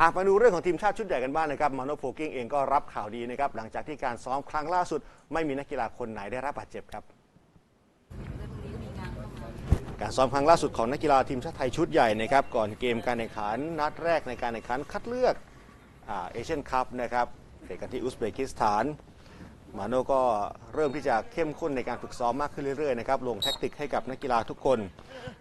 อะมาดูเรื่องของทีมชาติชุดใหญ่กันบ้างนะครับมาโนโฟกิ้งเองก็รับข่าวดีนะครับหลังจากที่การซ้อมครั้งล่าสุด ไม่มีนักกีฬาคนไหนได้รับบาดเจ็บครับ การซ้อมครั้งล่าสุดของนักกีฬาทีมชาติไทยชุดใหญ่นะครับก่อนเกมการแข่งขันนัดแรกในการแข่งขันคัดเลือกเอเชียนคัพนะครับเตะกันที่อุซเบกิสถาน มาโน่ก็เริ่มที่จะเข้มข้นในการฝึกซ้อมมากขึ้นเรื่อยๆนะครับลงแท็กติกให้กับนักกีฬาทุกคน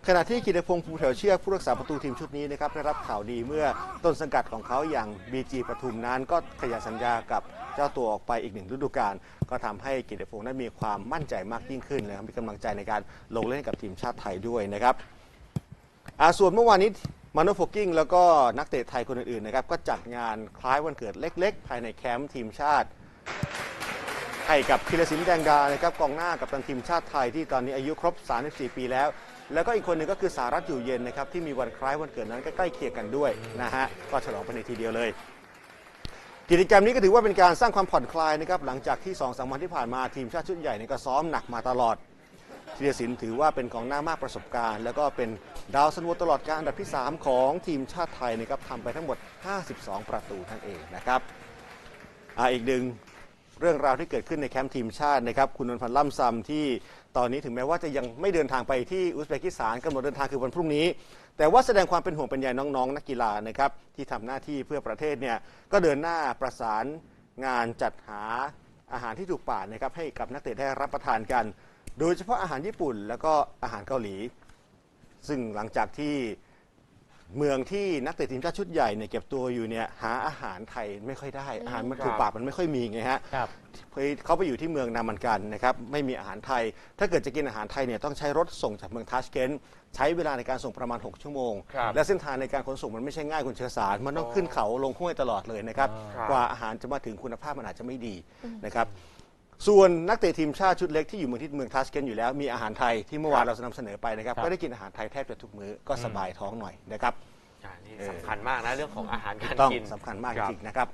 ขณะที่กิติพงศ์ภูแถวเชือกผู้รักษาประตูทีมชุดนี้นะครับได้รับข่าวดีเมื่อต้นสังกัดของเขาอย่าง BG ปทุมนั้นก็ขยายสัญญากับเจ้าตัวออกไปอีกหนึ่งฤดูกาลก็ทำให้กิติพงศ์นั้นมีความมั่นใจมากยิ่งขึ้นนะครับมีกำลังใจในการลงเล่นกับทีมชาติไทยด้วยนะครับอาส่วนเมื่อวานนี้มานโฟกิ้งแล้วก็นักเตะไทยคนอื่นๆนะครับก็จัดงานคล้ายวันเกิดเล็ก ๆ ภายในแคมป์ทีมชาติ ให้กับธีรศิลป์แดงดานะครับกองหน้ากับตันทีมชาติไทยที่ตอนนี้อายุครบ 34 ปีแล้ว แล้วก็อีกคนหนึ่งก็คือสารัตอยู่เย็นนะครับที่มีวันคล้ายวันเกิดนั้นใกล้เคียงกันด้วยนะฮะก็ฉลองไปในทีเดียวเลยกิจกรรมนี้ก็ถือว่าเป็นการสร้างความผ่อนคลายนะครับหลังจากที่2อสวันที่ผ่านมาทีมชาติชุดใหญ่เนี่ยก็ซ้อมหนักมาตลอดธีรศิลป์ถือว่าเป็นกองหน้ามากประสบการณ์ แล้วก็เป็นดาวซันโวตลอดการอันดับที่ 3 ของทีมชาติไทยนะครับทำไปทั้งหมด 52 ประตูนั่นเองนะครับออีกหนึ่ง เรื่องราวที่เกิดขึ้นในแคมป์ทีมชาตินะครับคุณนนท์พันธ์ล่ำซำที่ตอนนี้ถึงแม้ว่าจะยังไม่เดินทางไปที่อุซเบกิสถานกำหนดเดินทางคือวันพรุ่งนี้ แต่ว่าแสดงความเป็นห่วงเป็นใยน้องๆ นักกีฬานะครับที่ทำหน้าที่เพื่อประเทศเนี่ยก็เดินหน้าประสานงานจัดหาอาหารที่ถูกปากนะครับให้กับนักเตะได้รับประทานกัน โดยเฉพาะอาหารญี่ปุ่น แล้วก็อาหารเกาหลี ซึ่งหลังจากที่ เมืองที่นักเตะทีมชาติชุดใหญ่เนี่ยเก็บตัวอยู่เนี่ยหาอาหารไทยไม่ค่อยได้อาหารมันถูกปากมันไม่ค่อยมีไงฮะครับเขาไปอยู่ที่เมืองนามันกันนะครับไม่มีอาหารไทย ถ้าเกิดจะกินอาหารไทยเนี่ยต้องใช้รถส่งจากเมืองทัชเกนต์ใช้เวลาในการส่งประมาณ 6 ชั่วโมงครับและเส้นทางในการขนส่งมันไม่ใช่ง่ายคุณเชื้อสาร มันต้องขึ้นเขาลงห้วยตลอดเลยนะครับครับกว่าอาหารจะมาถึงคุณภาพมันอาจจะไม่ดีนะครับ ส่วนนักเตะทีมชาติชุดเล็กที่อยู่เมืองที่เมืองทัสเกนอยู่แล้วมีอาหารไทยที่เมื่อวานเรานำเสนอไปนะครับครับ ก็ได้กินอาหารไทยแทบจะทุกมื้อก็สบายท้องหน่อยนะครับ อ่านี่สำคัญมากนะเรื่องของอาหารการต้องกิน สำคัญมากครับจริงๆนะครับ